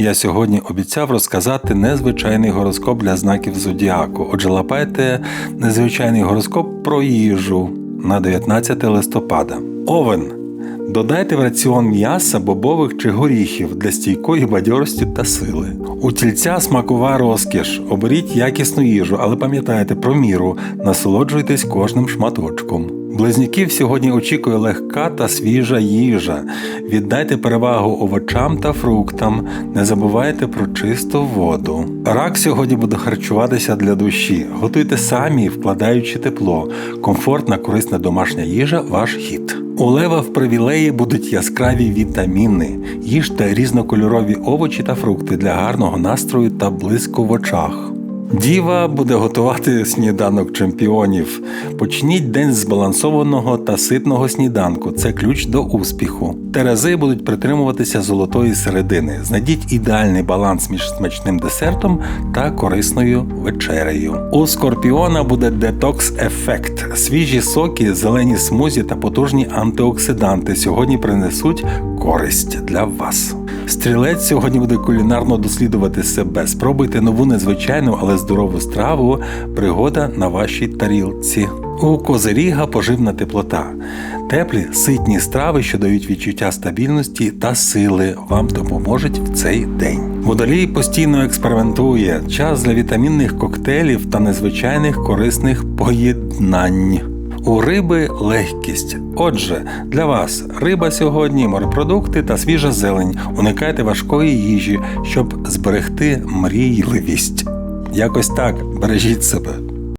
Я сьогодні обіцяв розказати незвичайний гороскоп для знаків зодіаку. Отже, лапайте незвичайний гороскоп про їжу на 19 листопада. Овен. Додайте в раціон м'яса, бобових чи горіхів для стійкої бадьорості та сили. У тільця смакова розкіш. Оберіть якісну їжу, але пам'ятайте про міру, насолоджуйтесь кожним шматочком. Близнюків сьогодні очікує легка та свіжа їжа. Віддайте перевагу овочам та фруктам. Не забувайте про чисту воду. Рак сьогодні буде харчуватися для душі. Готуйте самі, вкладаючи тепло. Комфортна, корисна домашня їжа ваш хід. У лева в привілеї будуть яскраві вітаміни. Їжте різнокольорові овочі та фрукти для гарного настрою та блиску в очах. Діва буде готувати сніданок чемпіонів. Почніть день з збалансованого та ситного сніданку. Це ключ до успіху. Терези будуть притримуватися золотої середини. Знайдіть ідеальний баланс між смачним десертом та корисною вечерею. У скорпіона буде детокс-ефект. Свіжі соки, зелені смузі та потужні антиоксиданти сьогодні принесуть користь для вас. Стрілець сьогодні буде кулінарно дослідувати себе. Спробуйте нову незвичайну, але здорову страву. Пригода на вашій тарілці. У козиріга поживна теплота. Теплі, ситні страви, що дають відчуття стабільності та сили, вам допоможуть в цей день. Водолій постійно експериментує. Час для вітамінних коктейлів та незвичайних корисних поєднань. У риби легкість. Отже, для вас риба сьогодні, морепродукти та свіжа зелень. Уникайте важкої їжі, щоб зберегти мрійливість. Якось так бережіть себе.